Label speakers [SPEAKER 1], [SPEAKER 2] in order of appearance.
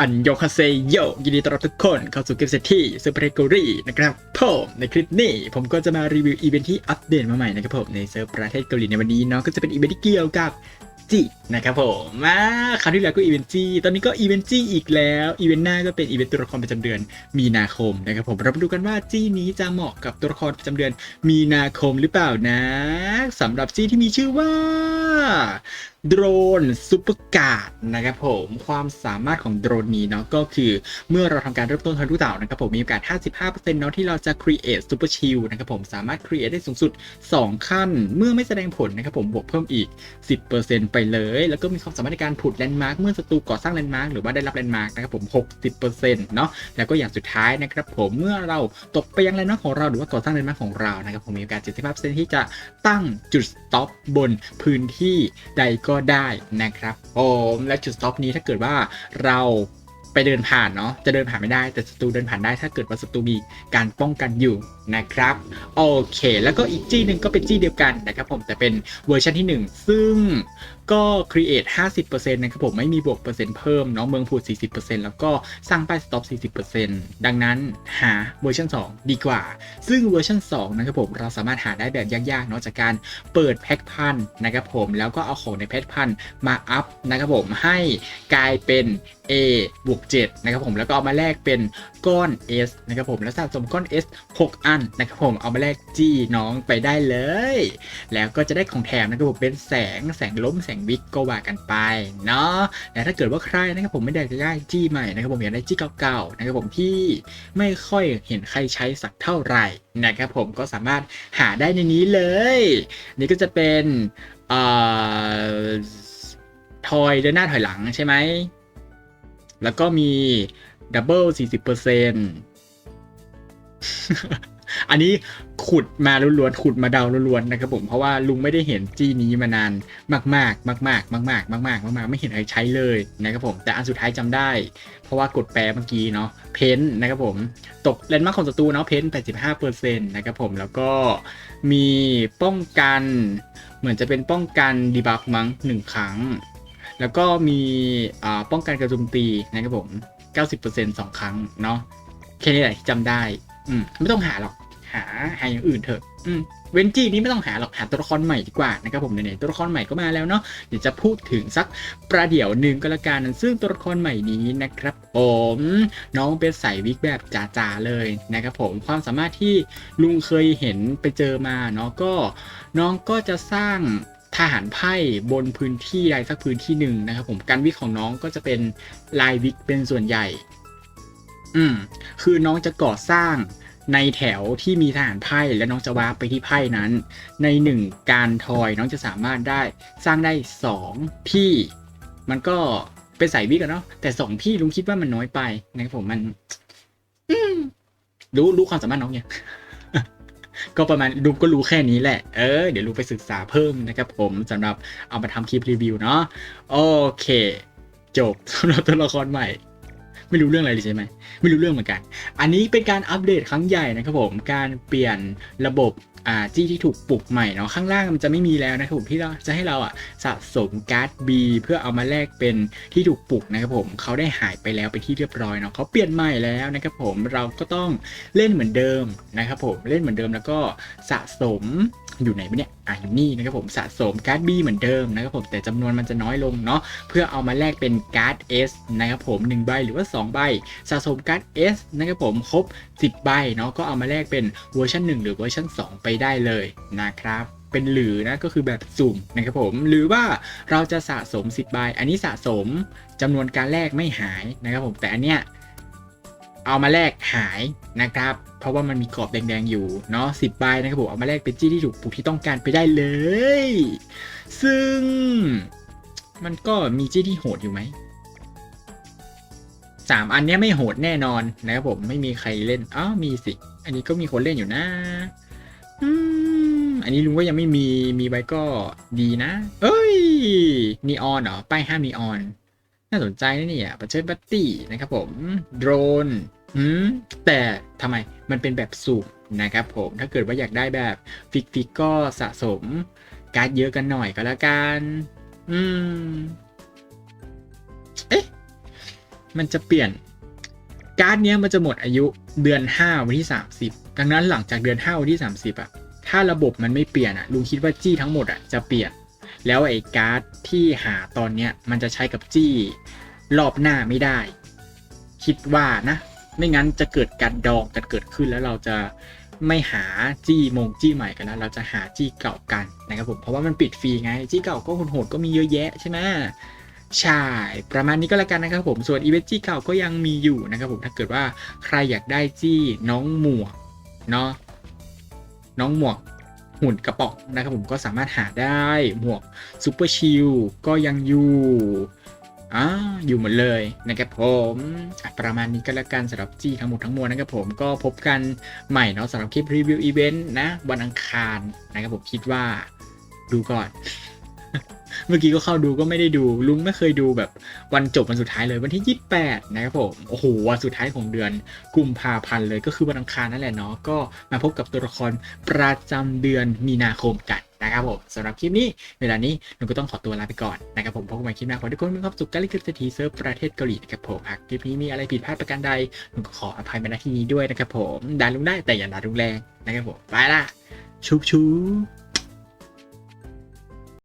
[SPEAKER 1] อันยคาเซโยยินดีต้อนรับทุกคนเข้าสู่เกมเซตที่ซูเปอร์เกอรี่นะครับผมในคลิปนี้ผมก็จะมารีวิวอีเวนท์ที่อัปเดตมาใหม่นะครับผมในเซิร์ฟประเทศเกาหลีในวันนี้เนาะก็จะเป็นอีเวนท์ที่เกี่ยวกับ จีนะครับผมมาคราวที่แล้วก็อีเวนจีตอนนี้ก็อีเวนจีอีกแล้วอีเวนต์หน้าก็เป็นอีเวนต์ตัวละครประจำเดือนมีนาคมนะครับผมเรามาดูกันว่าจีนี้จะเหมาะกับตัวละครประจำเดือนมีนาคมหรือเปล่านะสำหรับจีที่มีชื่อว่าโดรนซูเปอร์การ์ดนะครับผมความสามารถของโดรนนี้เนาะก็คือเมื่อเราทำการเริ่มต้นทะลุเต่านะครับผมมีโอกาส 55%เนาะที่เราจะ create super shield นะครับผมสามารถ create ได้สูงสุด 2 ขั้น เมื่อไม่แสดงผลนะครับผมบวกเพิ่มอีก 10%ไปเลย แล้วก็มีความสามารถในการผุดแลนด์มาร์กเมื่อศัตรูก่อสร้างแลนด์มาร์กหรือว่าได้รับแลนด์มาร์กนะครับผม 60%เนาะแล้วก็อย่างสุดท้ายนะครับผมเมื่อเราตกไปยังแลนด์มาร์กของเราหรือว่าก่อสร้างแลนด์มาร์กของเรานะครับผมมีโอกาส75%ที่จะตั้งจุด stop บนพื้นที่ใดก็ได้นะครับผมและจุด stop นี้ถ้าเกิดว่าเราไปเดินผ่านเนาะจะเดินผ่านไม่ได้แต่ศัตรูเดินผ่านได้ถ้าเกิดว่าศัตรูมีการป้องกันอยู่นะครับโอเค แล้วก็อีกจี้หนึ่งก็เป็นจี้เดียวกันนะครับผมแต่เป็นเวอร์ชันที่ 1 ซึ่ง ก็ create 50%นะครับผมไม่มีบวกเปอร์เซ็นต์เพิ่มเนาะเมืองผูด 40%แล้วก็สร้างป้าย stop 40%ดังนั้นหาเวอร์ชัน2 ดีกว่า ซึ่งเวอร์ชัน2นะครับผมเราสามารถหาได้แบบยากๆเนาะจากการเปิดแพ็คพันนะครับผมแล้วก็เอาของในแพ็คพันมาอัพนะครับผมให้กลายเป็น A บวก7นะครับผมแล้วก็เอามาแลกเป็นก้อน S นะครับผมแล้วสะสมก้อน S 6 อันนะครับผมเอามาแลกจี้น้องไปได้เลย แล้วก็จะได้ของแถมนะครับผมเป็นแสงแสงล้มแสงวิกก็ว่ากันไปเนาะแต่ถ้าเกิดว่าใครนะครับผมไม่ได้จะได้จี้ใหม่นะครับผมอยากได้จี้เก่าๆนะครับผมที่ไม่ค่อยเห็นใครใช้สักเท่าไหร่นะครับผมก็สามารถหาได้ในนี้เลย นี่ก็จะเป็นเอ่อทอยเดินหน้าถอยหลังใช่ไหม แล้วก็มีดับเบิล40%อัน อันนี้ขุดมาล้วนๆขุดมาเดาล้วนๆนะครับผมเพราะว่าลุงไม่ได้เห็นจี้นี้มานานมาก ๆ มาก ๆ มาก ๆ มาก ๆ มาก ๆ ไม่เห็นใครใช้เลยนะครับผมแต่อันสุดท้ายจำได้ เพราะว่ากดแปลเมื่อกี้เนาะเพนนะครับผมตกเลนส์มาร์คของศัตรูเนาะเพน85%นะครับผมแล้วก็มีป้องกันเหมือนจะเป็นป้องกันดีบัฟมั้งหนึ่งครั้ง แล้วก็มีป้องกันกระจุมตีนะครับผม90% 2 ครั้งเนาะแค่นี้แหละที่จำได้ อืม ไม่ต้องหาหรอก หาหาอย่างอื่นเถอะอืมเวนจี้นี้ไม่ต้องหาหรอกหาตัวละครใหม่ดีกว่านะครับผมไหนๆตัวละครใหม่ก็มาแล้วเนาะเดี๋ยวจะพูดถึงสักประเดี๋ยวหนึ่งก็แล้วกันซึ่งตัวละครใหม่นี้นะครับ ผมน้องเป็นสายวิกแบบจ๋าๆเลยนะครับผมความสามารถที่ลุงเคยเห็นไปเจอมาเนาะก็น้องก็จะสร้างทหารไพ่บนพื้นที่ใดสักพื้นที่หนึ่งนะครับผมการวิกของน้องก็จะเป็นลายวิกเป็นส่วนใหญ่ อืมคือน้องจะก่อสร้าง ในแถวที่มีทหารไพ่และน้องจะวาร์ไปที่ไพ่นั้น ในหนึ่งการทอยน้องจะสามารถได้สร้างได้สองที่ มันก็เป็นสายวิกอะเนาะแต่สองที่ลุงคิดว่ามันน้อยไปนะครับผมมันรู้รู้ความสามารถน้องยังก็ประมาณลุงก็รู้แค่นี้แหละ เออ เดี๋ยวลุงไปศึกษาเพิ่มนะครับผมสำหรับเอามาทำคลิปรีวิวเนาะโอเค จบสำหรับตัวละครใหม่ ไม่รู้เรื่องอะไรเลยใช่ไหมไม่รู้เรื่องเหมือนกัน อันนี้เป็นการอัปเดตครั้งใหญ่นะครับผมการเปลี่ยนระบบอ่าจี้ที่ถูกปลุกใหม่เนาะข้างล่างมันจะไม่มีแล้วนะครับผมที่เราจะให้เราอะสะสมการ์ด B เพื่อเอามาแลกเป็นที่ถูกปลุกนะครับผมเขาได้หายไปแล้วไปที่เรียบร้อยเนาะเขาเปลี่ยนใหม่แล้วนะครับผมเราก็ต้องเล่นเหมือนเดิมนะครับผมเล่นเหมือนเดิมแล้วก็สะสมอยู่ไหนเนี่ย อะอยู่นี่นะครับผมสะสมการ์ด B เหมือนเดิมนะครับผมแต่จำนวนมันจะน้อยลงเนาะเพื่อเอามาแลกเป็นการ์ด S นะครับผม1ใบหรือว่า 2 ใบ สะสมการ์ด S นะครับผมครบ 10 ใบเนาะก็เอามาแลกเป็นเวอร์ชัน1 หรือเวอร์ชัน2 ไปได้เลยนะครับเป็นหรือนะก็คือแบบสุ่มนะครับผมหรือว่าเราจะสะสม 10 ใบ อันนี้สะสมจำนวนการแลกไม่หายนะครับผมแต่อันเนี้ย เอามาแลกหายนะครับ เพราะว่ามันมีกรอบแดงๆอยู่เนาะสิบใบนะครับผมเอามาแลกเป็นจี้ที่ถูกปลูกที่ต้องการไปได้เลย ซึ่งมันก็มีจี้ที่โหดอยู่ไหมสามอันนี้ไม่โหดแน่นอนนะครับผมไม่มีใครเล่นอ้าวมีสิ อันนี้ก็มีคนเล่นอยู่นะอืมอันนี้ลุงก็ยังไม่มีมีใบก็ดีนะ เอ้ยนีออนเหรอป้ายห้ามนีออน น่าสนใจนะเนี่ยประเชิญบัตตี้นะครับผมโดรนอืมแต่ทำไมมันเป็นแบบสุ่มนะครับผมถ้าเกิดว่าอยากได้แบบฟิกฟิกก็สะสมการ์ดเยอะกันหน่อยก็แล้วกัน อืม เอ๊ะ มันจะเปลี่ยน การ์ดเนี้ยมันจะหมดอายุเดือน 5 วันที่ 30 ดังนั้นหลังจากเดือน 5 วันที่ 30อะถ้าระบบมันไม่เปลี่ยนอะลุงคิดว่าจี้ทั้งหมดอะจะเปลี่ยน แล้วไอ้การ์ดที่หาตอนเนี้ยมันจะใช้กับจี้รอบหน้าไม่ได้ คิดว่านะ ไม่งั้นจะเกิดการดองกันเกิดขึ้นแล้วเราจะไม่หาจี้มงจี้ใหม่กันแล้วเราจะหาจี้เก่ากันนะครับผมเพราะว่ามันปิดฟรีไงจี้เก่าก็โหดๆก็มีเยอะแยะใช่ไหมใช่ ประมาณนี้ก็แล้วกันนะครับผมส่วนอีเวนต์จี้เก่าก็ยังมีอยู่นะครับผมถ้าเกิดว่าใครอยากได้จี้น้องหมวกเนาะน้องหมวก หุ่นกระป๋องนะครับผมก็สามารถหาได้หมวกซูเปอร์ชิลก็ยังอยู่อ่าอยู่หมดเลยนะครับผมประมาณนี้ก็แล้วกันสำหรับจี้ทั้งหมดทั้งมวลนะครับผมก็พบกันใหม่เนาะสำหรับคลิปรีวิวอีเวนต์นะวันอังคารนะครับผมคิดว่าดูก่อน เมื่อกี้ก็เข้าดูก็ไม่ได้ดู ลุงไม่เคยดูแบบวันจบวันสุดท้ายเลยวันที่ 28 นะครับผม โอ้โหวันสุดท้ายของเดือนกุมภาพันธ์เลยก็คือวันอังคารนั่นแหละเนาะก็มาพบกับตัวละครประจำเดือนมีนาคมกันนะครับผมสำหรับคลิปนี้เวลานี้ลุงก็ต้องขอตัวลาไปก่อนนะครับผมพบกันใหม่คลิปหน้าขอทุกคนมีความสุขกันลิขิตเศรษฐีเซิร์ฟประเทศเกาหลีนะครับผมหากคลิปนี้มีอะไรผิดพลาดประการใดลุงก็ขออภัยมาณที่นี้ด้วยนะครับผมด่าลุงได้แต่อย่าด่าลุงแรงนะครับผมไปละชุบชุบ